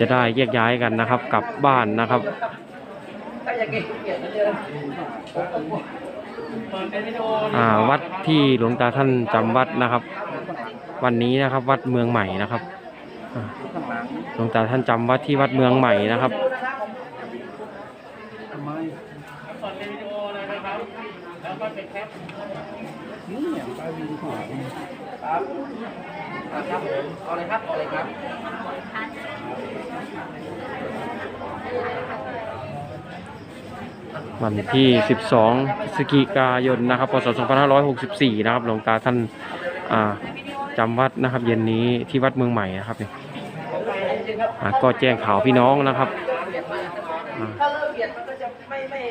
จะได้แยกย้ายกันนะครับ กลับบ้านนะครับอ่าวัดที่หลวงตาท่านจำวัดนะครับ วันนี้นะครับ วัดเมืองใหม่นะครับหลวงตาท่านจำวัดที่วัดเมืองใหม่นะครับนี่อย่างปลาวินหอยครับครับเอาเลยครับเอาเลยครับ วันที่ 12พฤศจิกายนนะครับพศ2564 นะครับหลวงตาท่านจำวัดนะครับ เย็นนี้ที่วัดเมืองใหม่นะครับเนี่ยก็แจ้งข่าวพี่น้องนะครับถ้าเริ่มเบียดมันก็จะไม่ไม่